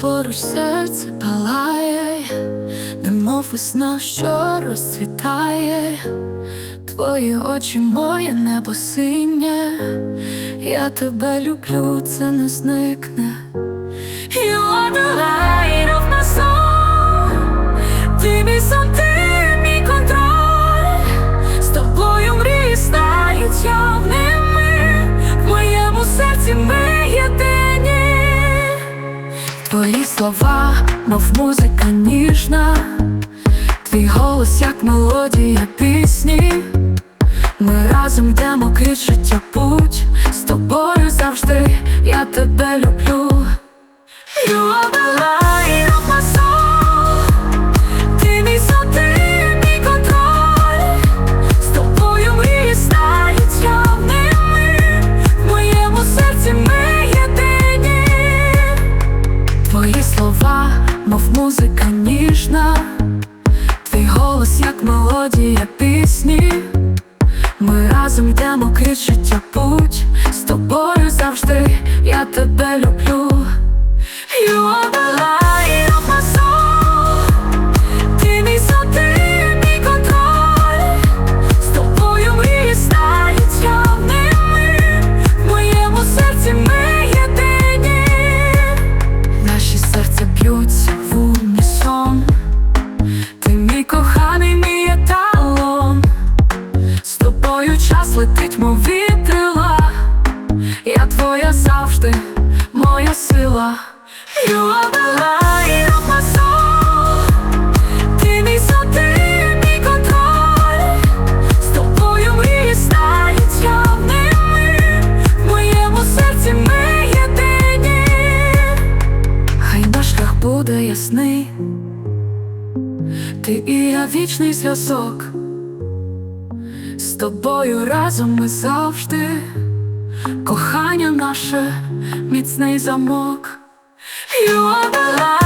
поруч серце палає, немов весна, що розцвітає, твої очі, моє небо синє, я тебе люблю, це не зникне. Слова, мов музика ніжна. Твій голос, як мелодія пісні. Ми разом йдемо крізь життя путь. З тобою завжди. Я тебе люблю слова, мов музика ніжна. Твій голос, як мелодія пісні. Ми разом йдемо крізь життя путь вітрила Я твоя завжди, моя сила. You are the light of Ти мій контроль. З тобою мрії стають моєму серці ми єдині. Хай наш шлях буде ясний. Ти і я вічний зв'язок З тобою разом ми завжди. Кохання наше міцний замок. You are the light